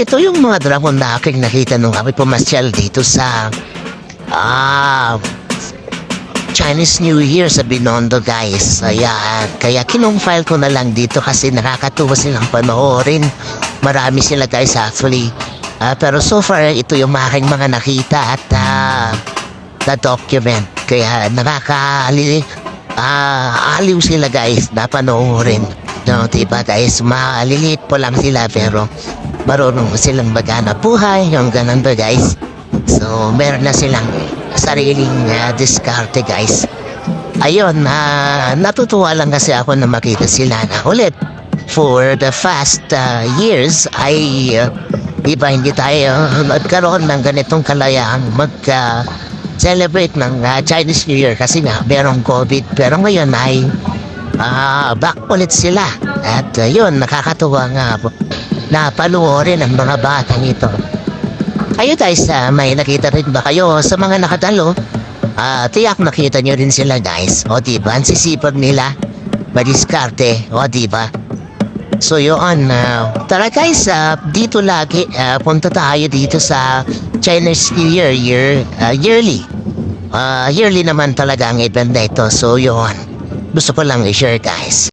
ito yung mga dragon na aking nakita nung kami pumasyal dito sa ah Chinese New Year sa Binondo guys. Ayan. Kaya kinong-file ko na lang dito kasi nakakatuwa silang panoorin. Marami sila guys actually. Ah, pero so far ito yung aking mga nakita at ah, na document. Kaya nakakaali ah, aliw sila guys na panoorin. No, diba guys, maliliit po lang sila pero marunong silang magana buhay, yung ganun ba guys. So, meron na silang sariling uh, diskarte guys. Ayun, na natutuwa lang kasi ako na makita sila na ulit. For the past uh, years ay uh, iba hindi tayo nagkaroon ng ganitong kalayaan mag uh, celebrate ng uh, Chinese New Year kasi nga merong COVID. Pero ngayon ay ah back ulit sila. At uh, yun, nakakatuwa nga po na panuorin ang mga batang ito. Kayo guys, ah, may nakita rin ba kayo sa mga nakatalo? Ah, tiyak nakita nyo rin sila guys. O diba, ang sisipag nila. Madiskarte, o diba? So yun, ah, tara guys, ah, dito lagi, ah, punta tayo dito sa Chinese New Year, year ah, yearly. Ah, yearly naman talaga ang event na ito, so yun. Gusto ko lang i-share guys.